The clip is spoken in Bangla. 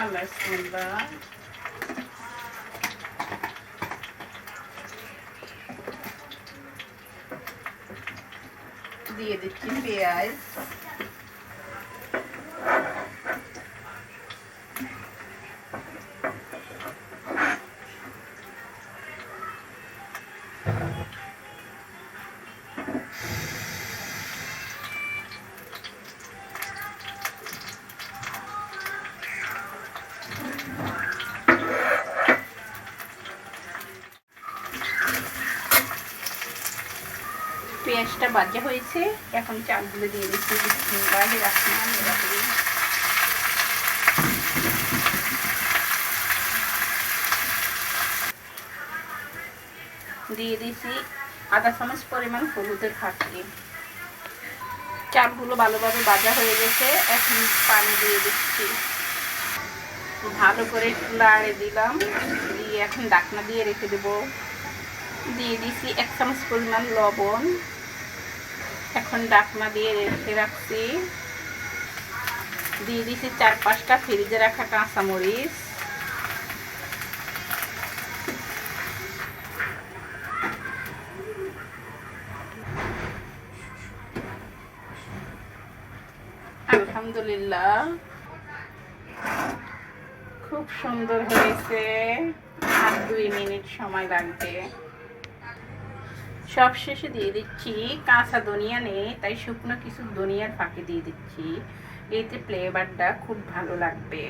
আল্লাহ বিসমিল্লাহ দিয়ে দিচ্ছি পেঁয়াজ পেঁয়াজটা বাজা হয়েছে, এখন চালগুলো দিয়ে দিচ্ছি। রহমানির রহিম দিয়ে দিচ্ছি আধা চামচ পরিমাণ হলুদের ফাঁকি। চালগুলো ভালোভাবে ভাজা হয়ে গেছে, এখন পানি দিয়ে দিচ্ছি। ভালো করে লাড়ে দিলাম, দিয়ে এখন ডাকনা দিয়ে রেখে দেবো। দিয়ে দিছি এক চামচ পরিমাণ লবণ। এখন ডাকনা দিয়ে রেখে রাখছি। দিয়ে দিছি চার পাঁচটা ফ্রিজে রাখা কাঁচামরিচ। আলহামদুলিল্লাহ। খুব সুন্দর হয়েছে। আর দুই মিনিট সময় লাগবে। সব শেষে দিয়ে দিচ্ছি। কাঁচা ধনিয়া নেই, তাই শুকনো কিছু ধনিয়ার ফাঁকে দিয়ে দিচ্ছি। এতে ফ্লেভারটা খুব ভালো লাগবে।